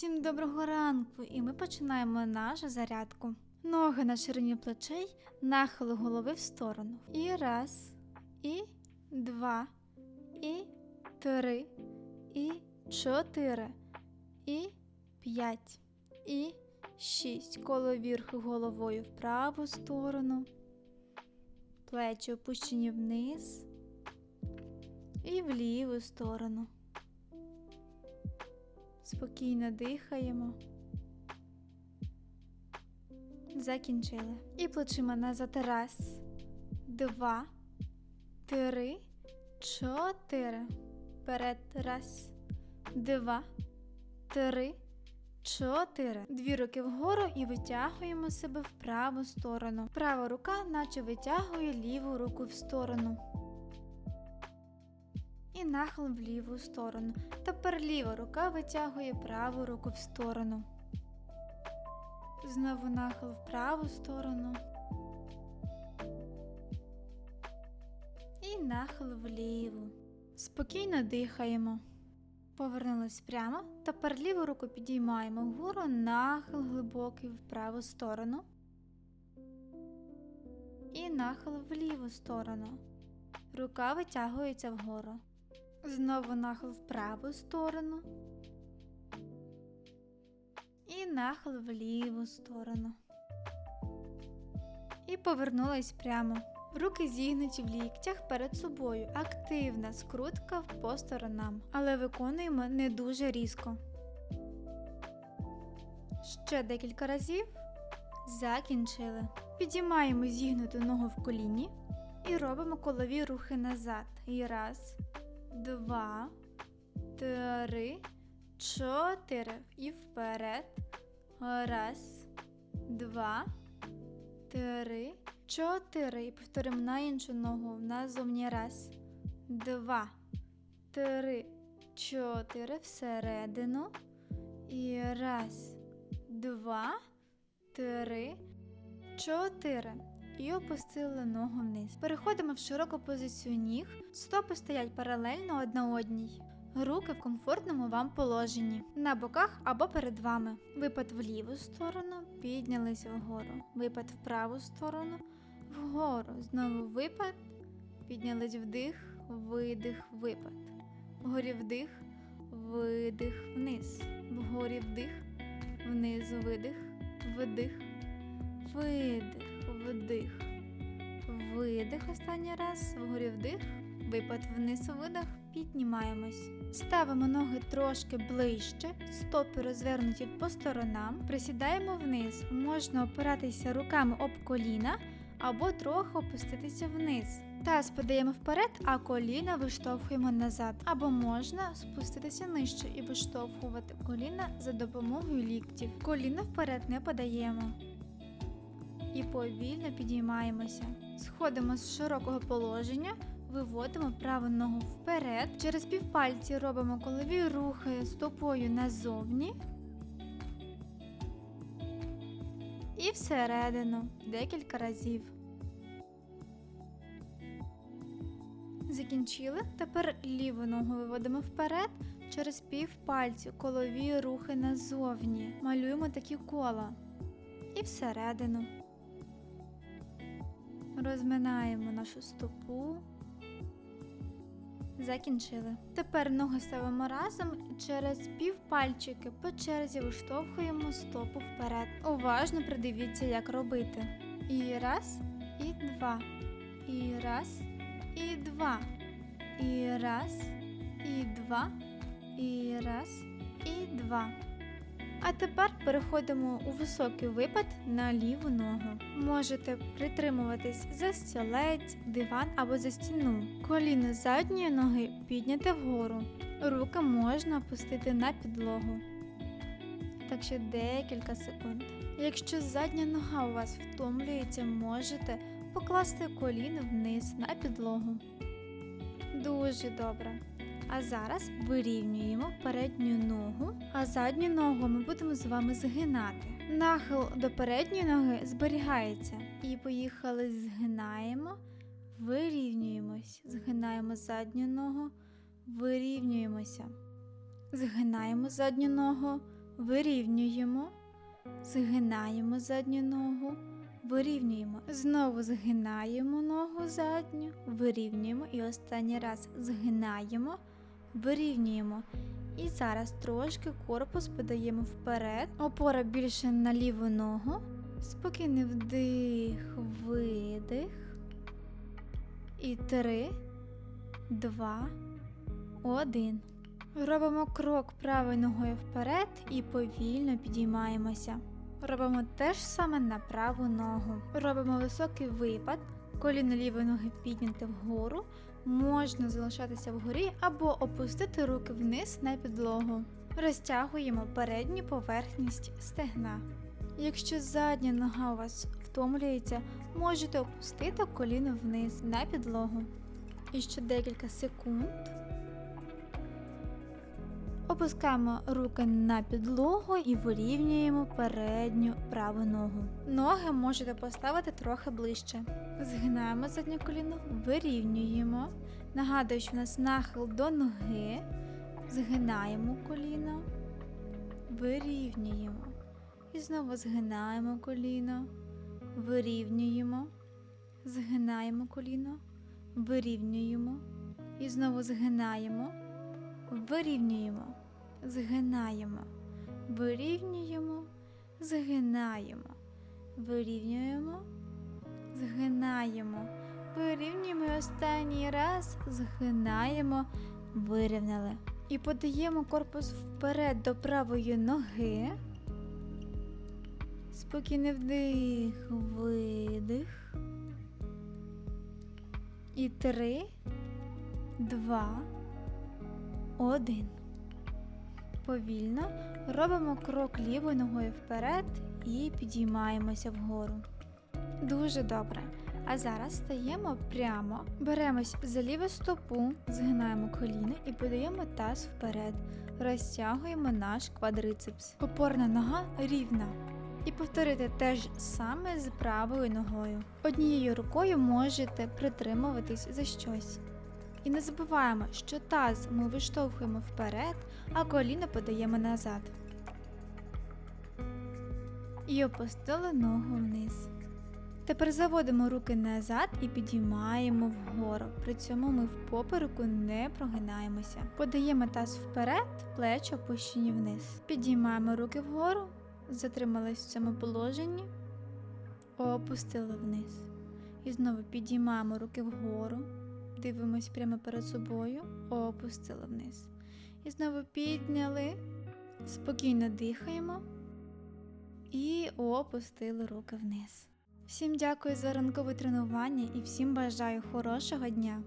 Всім доброго ранку, і ми починаємо нашу зарядку. Ноги на ширині плечей, нахил голови в сторону. І раз, і два, і три, і чотири, і п'ять, і шість. Коло вірху головою в праву сторону. Плечі опущені вниз і в ліву сторону. Спокійно дихаємо. Закінчили. І плечима назад. Раз, два, три, чотири. Вперед. Раз, два, три, чотири. Дві руки вгору і витягуємо себе в праву сторону. Права рука, наче витягує ліву руку в сторону. І нахил в ліву сторону. Тепер ліва рука витягує праву руку в сторону. Знову нахил в праву сторону. І нахил в ліву. Спокійно дихаємо. Повернулись прямо. Тепер ліву руку підіймаємо вгору, нахил глибокий в праву сторону. І нахил в ліву сторону. Рука витягується вгору. Знову нахил в праву сторону. І нахил в ліву сторону. І повернулись прямо. Руки зігнуті в ліктях перед собою. Активна скрутка по сторонам. Але виконуємо не дуже різко. Ще декілька разів. Закінчили. Підіймаємо зігнуту ногу в коліні і робимо колові рухи назад. І раз, два, три, чотири. І вперед. Раз, два, три, чотири. І повторимо на іншу ногу. Назовні раз, два, три, чотири. Всередину. І раз, два, три, чотири. І опустили ногу вниз. Переходимо в широку позицію ніг. Стопи стоять паралельно одна одній. Руки в комфортному вам положенні. На боках або перед вами. Випад в ліву сторону, піднялися вгору. Випад в праву сторону, вгору. Знову випад. Піднялись вдих, видих, випад. Вгорі вдих, видих, вниз. Вгорі вдих, вниз видих, вдих, видих, вдих. Видих останній раз, вгорі вдих, випад вниз видих, піднімаємось. Ставимо ноги трошки ближче, стопи розвернуті по сторонам, присідаємо вниз. Можна опиратися руками об коліна або трохи опуститися вниз. Таз подаємо вперед, а коліна виштовхуємо назад. Або можна спуститися нижче і виштовхувати коліна за допомогою ліктів. Коліна вперед не подаємо і повільно підіймаємося. Сходимо з широкого положення, виводимо праву ногу вперед. Через півпальці робимо колові рухи стопою назовні. І всередину декілька разів. Закінчили. Тепер ліву ногу виводимо вперед через півпальцю, колові рухи назовні. Малюємо такі кола. І всередину. Розминаємо нашу стопу. Закінчили. Тепер ноги ставимо разом і через півпальчики по черзі виштовхуємо стопу вперед. Уважно придивіться, як робити. І раз, і два. І раз, і два. І раз, і два. І раз, і два. А тепер переходимо у високий випад на ліву ногу. Можете притримуватись за стілець, диван або за стіну. Коліно задньої ноги підняте вгору. Руки можна опустити на підлогу. Так ще декілька секунд. Якщо задня нога у вас втомлюється, можете покласти коліно вниз на підлогу. Дуже добре. А зараз вирівнюємо передню ногу, а задню ногу ми будемо з вами згинати. Нахил до передньої ноги зберігається. І поїхали, згинаємо, вирівнюємось, згинаємо задню ногу, вирівнюємося. Згинаємо задню ногу, вирівнюємо, згинаємо задню ногу, вирівнюємо, знову згинаємо ногу задню, вирівнюємо і останній раз згинаємо, вирівнюємо. І зараз трошки корпус подаємо вперед, опора більше на ліву ногу. Спокійний вдих, видих. І три, два, один. Робимо крок правою ногою вперед і повільно підіймаємося. Робимо те ж саме на праву ногу. Робимо високий випад, коліно лівої ноги підняти вгору. Можна залишатися вгорі або опустити руки вниз на підлогу. Розтягуємо передню поверхність стегна. Якщо задня нога у вас втомлюється, можете опустити коліно вниз на підлогу. І ще декілька секунд. Опускаємо руки на підлогу і вирівнюємо передню праву ногу. Ноги можете поставити трохи ближче. Згинаємо заднє коліно, вирівнюємо. Нагадую, що в нас нахил до ноги. Згинаємо коліно, вирівнюємо. І знову згинаємо коліно, вирівнюємо, згинаємо коліно, вирівнюємо. І знову згинаємо, вирівнюємо, згинаємо, вирівнюємо, згинаємо, вирівнюємо, згинаємо, вирівнюємо і останній раз згинаємо, вирівняли. І подаємо корпус вперед до правої ноги. Спокійний вдих, видих. І три, два, один. Повільно робимо крок лівою ногою вперед і підіймаємося вгору. Дуже добре. А зараз стаємо прямо, беремось за ліву стопу, згинаємо коліно і подаємо таз вперед. Розтягуємо наш квадрицепс. Опорна нога рівна. І повторити те ж саме з правою ногою. Однією рукою можете притримуватись за щось. І не забуваємо, що таз ми виштовхуємо вперед, а коліно подаємо назад. І опустили ногу вниз. Тепер заводимо руки назад і підіймаємо вгору. При цьому ми в попереку не прогинаємося. Подаємо таз вперед, плечі опущені вниз. Підіймаємо руки вгору, затримались в цьому положенні, опустили вниз. І знову підіймаємо руки вгору, дивимось прямо перед собою, опустили вниз. І знову підняли, спокійно дихаємо і опустили руки вниз. Всім дякую за ранкове тренування і всім бажаю хорошого дня!